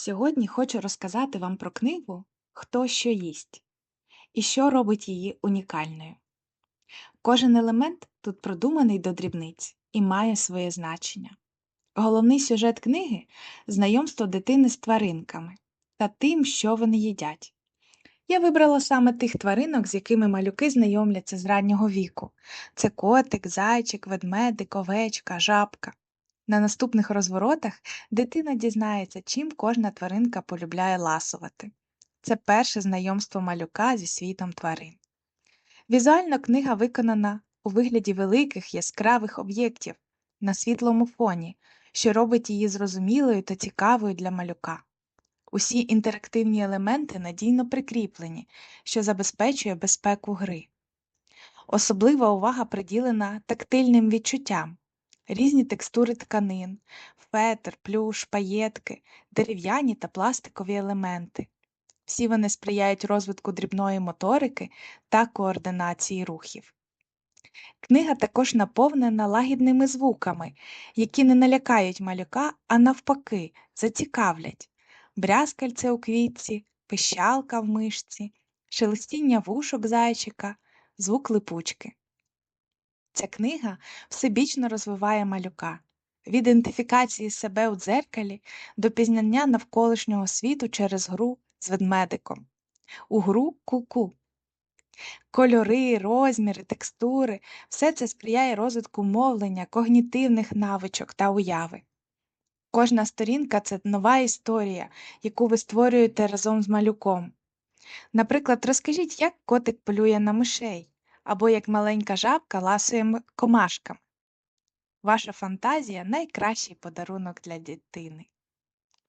Сьогодні хочу розказати вам про книгу Хто що їсть і що робить її унікальною. Кожен елемент тут продуманий до дрібниць і має своє значення. Головний сюжет книги знайомство дитини з тваринками та тим, що вони їдять. Я вибрала саме тих тваринок, з якими малюки знайомляться з раннього віку це котик, зайчик, ведмедик, овечка, жабка. На наступних розворотах дитина дізнається, чим кожна тваринка полюбляє ласувати. Це перше знайомство малюка зі світом тварин. Візуально книга виконана у вигляді великих яскравих об'єктів на світлому фоні, що робить її зрозумілою та цікавою для малюка. Усі інтерактивні елементи надійно прикріплені, що забезпечує безпеку гри. Особлива увага приділена тактильним відчуттям різні текстури тканин, фетр, плюш, паєтки, дерев'яні та пластикові елементи. Всі вони сприяють розвитку дрібної моторики та координації рухів. Книга також наповнена лагідними звуками, які не налякають малюка, а навпаки, зацікавлять брязкальце у квітці, пищалка в мишці, шелестіння вушок зайчика, звук липучки. Ця книга всебічно розвиває малюка від ідентифікації себе у дзеркалі до пізнання навколишнього світу через гру з ведмедиком. У гру ку-ку. Кольори, розміри, текстури все це сприяє розвитку мовлення, когнітивних навичок та уяви. Кожна сторінка це нова історія, яку ви створюєте разом з малюком. Наприклад, розкажіть, як котик полює на мишей або як маленька жабка ласує комашками. Ваша фантазія найкращий подарунок для дитини.